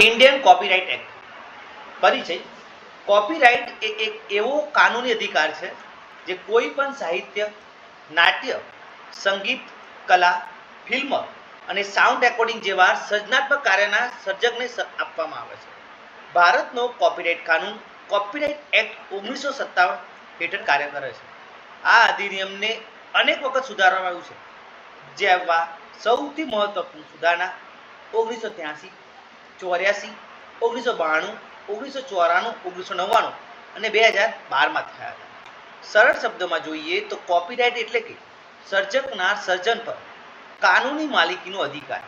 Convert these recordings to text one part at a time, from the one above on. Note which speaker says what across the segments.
Speaker 1: Indian copyright act પરિચય. Copyright એ એક એવો કાનૂની અધિકાર છે જે કોઈ પણ સાહિત્ય, નાટ્ય, સંગીત, કલા ફિલ્મ અને સાઉન્ડ રેકોર્ડિંગ જેવા સર્જનાત્મક કાર્યના સર્જકને આપવામાં આવે છે. ભારતનો કોપીરાઇટ કાનૂન કોપીરાઇટ એક્ટ ઓગણીસો સત્તાવન હેઠળ કાર્ય કરે છે. આ અધિનિયમને અનેક વખત સુધારવામાં આવ્યું છે. જેવા સૌથી મહત્વપૂર્ણ સુધારણા ઓગણીસો ત્યાસી ચોર્યાસી, ઓગણીસો બાણું, ઓગણીસો ચોરાણું, ઓગણીસો નવ્વાણું અને બે હજાર બારમાં થયા હતા. સરળ શબ્દોમાં જોઈએ તો કોપીરાઇટ એટલે કે સર્જકના સર્જન પર કાનૂની માલિકીનો અધિકાર.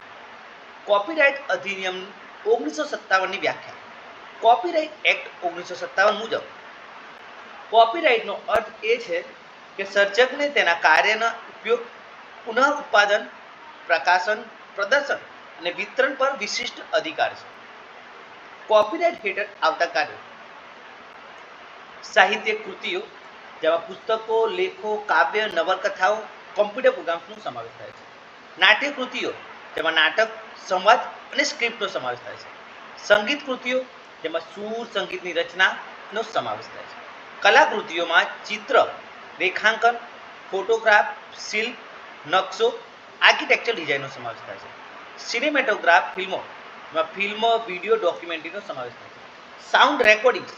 Speaker 1: કોપીરાઇટ અધિનિયમ ઓગણીસો સત્તાવનની વ્યાખ્યા. કોપીરાઇટ એક્ટ ઓગણીસો સત્તાવન મુજબ. કોપીરાઇટનો અર્થ એ છે કે સર્જકને તેના કાર્યના ઉપયોગ પુનઃ ઉત્પાદન પ્રકાશન, પ્રદર્શન અને વિતરણ પર વિશિષ્ટ અધિકાર છે. કોપીરાઇટ હેઠળ આવતા કાર્યો. સાહિત્ય કૃતિઓ, જેમાં પુસ્તકો, લેખો, કાવ્ય, નવલકથાઓ કોમ્પ્યુટર પ્રોગ્રામ્સનો સમાવેશ થાય છે. નાટ્ય કૃતિઓ, જેમાં નાટક, સંવાદ અને સ્ક્રિપ્ટનો સમાવેશ થાય છે. સંગીત કૃતિઓ, જેમાં સૂર, સંગીતની રચનાનો સમાવેશ થાય છે. કલાકૃતિઓમાં ચિત્ર, રેખાંકન ફોટોગ્રાફ શિલ્પ, નકશો આર્કિટેક્ચર ડિઝાઇનનો સમાવેશ થાય છે. સિનેમેટોગ્રાફ ફિલ્મો જેમાં ફિલ્મ વીડિયો ડોક્યુમેન્ટરીનો સમાવેશ થાય છે. સાઉન્ડ રેકોર્ડિંગ્સ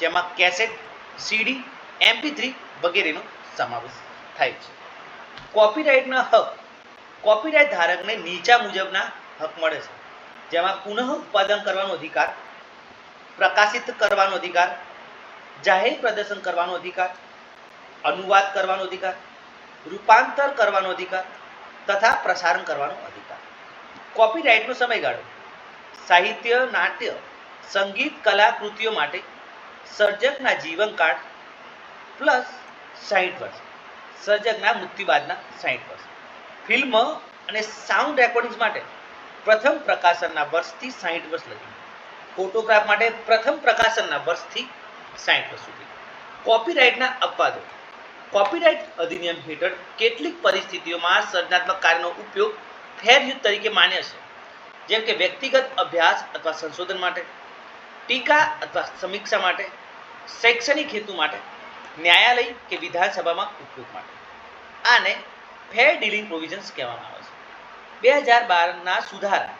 Speaker 1: જેમાં કેસેટ સીડી એમપી થ્રી વગેરેનો સમાવેશ થાય છે. કોપીરાઇટના હક કોપીરાઇટ ધારકને નીચા મુજબના હક મળે છે. જેમાં પુનઃ ઉત્પાદન કરવાનો અધિકાર, પ્રકાશિત કરવાનો અધિકાર, જાહેર પ્રદર્શન કરવાનો અધિકાર, અનુવાદ કરવાનો અધિકાર, રૂપાંતર કરવાનો અધિકાર તથા પ્રસારણ કરવાનો અધિકાર. કોપીરાઇટનો સમયગાળો. સાહિત્ય, નાટ્ય, સંગીત કલાકૃતિઓ માટે સર્જકના જીવનકાળ પ્લસ સાહીઠ વર્ષ. સર્જકના મૃત્યુ બાદના સાહીઠ વર્ષ. ફિલ્મ અને સાઉન્ડ રેકોર્ડિંગ્સ માટે પ્રથમ પ્રકાશનના વર્ષથી સાહીઠ વર્ષ લગી. ફોટોગ્રાફ માટે પ્રથમ પ્રકાશનના વર્ષથી સાહીઠ વર્ષ સુધી. કોપીરાઇટના અપવાદો. કોપીરાઇટ અધિનિયમ હેઠળ કેટલીક પરિસ્થિતિઓમાં સર્જનાત્મક કાર્યનો ઉપયોગ ફેર યુઝ તરીકે માન્ય છે. જેમ કે વ્યક્તિગત અભ્યાસ અથવા સંશોધન માટે, ટીકા અથવા સમીક્ષા માટે, શૈક્ષણિક હેતુ માટે, ન્યાયાલય કે વિધાનસભામાં ઉપયોગ માટે. આને ફેર ડીલિંગ પ્રોવિઝન્સ કહેવામાં આવે છે. બે હજાર બારના સુધારા,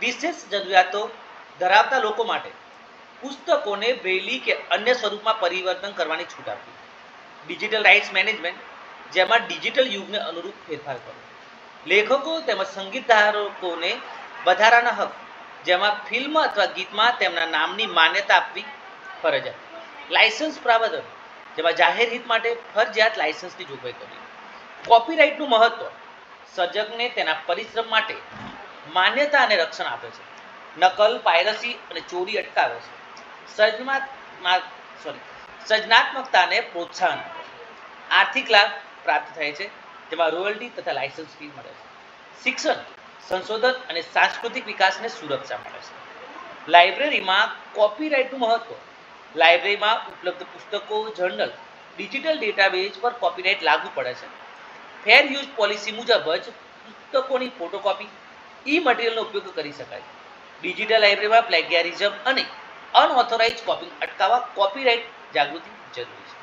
Speaker 1: વિશેષ જરૂરિયાતો ધરાવતા લોકો માટે પુસ્તકોને બ્રેલી કે અન્ય સ્વરૂપમાં પરિવર્તન કરવાની છૂટ આપી ડિજિટલ રાઇટ્સ મેનેજમેન્ટ, જેમાં ડિજિટલ યુગને અનુરૂપ ફેરફાર કરો લેખકો તેમજ સંગીતધારકોને વધારાના હક, જેમાં ફિલ્મ અથવા ગીતમાં તેમના નામની માન્યતા આપવી ફરજિયાત. લાયસન્સ પ્રાવધાન જેમાં જાહેર હિત માટે ફરજિયાત લાયસન્સની જોગવાઈ કરવી. કોપીરાઇટનું મહત્વ, સર્જકને તેના પરિશ્રમ માટે માન્યતા અને રક્ષણ આપે છે. નકલ, પાયરસી અને ચોરી અટકાવે છે. સર્જનાત્મક સોરી સર્જનાત્મકતાને પ્રોત્સાહન આર્થિક લાભ પ્રાપ્ત થાય છે. જેમાં રોયલ્ટી તથા લાયસન્સ ફી મળે છે. શિક્ષણ, સંશોધન અને સાંસ્કૃતિક વિકાસને સુરક્ષા મળે છે. લાઇબ્રેરીમાં કોપીરાઇટનું મહત્વ. લાઇબ્રેરીમાં ઉપલબ્ધ પુસ્તકો જર્નલ ડિજિટલ ડેટાબેઝ પર કોપીરાઇટ લાગુ પડે છે. ફેર યુઝ પોલિસી મુજબ જ પુસ્તકોની ફોટોકોપી ઈ મટીરિયલનો ઉપયોગ કરી શકાય ડિજિટલ લાઇબ્રેરીમાં પ્લેગિયારિઝમ અને અનઓથોરાઇઝ કોપિંગ અટકાવવા કોપીરાઇટ જાગૃતિ જરૂરી છે.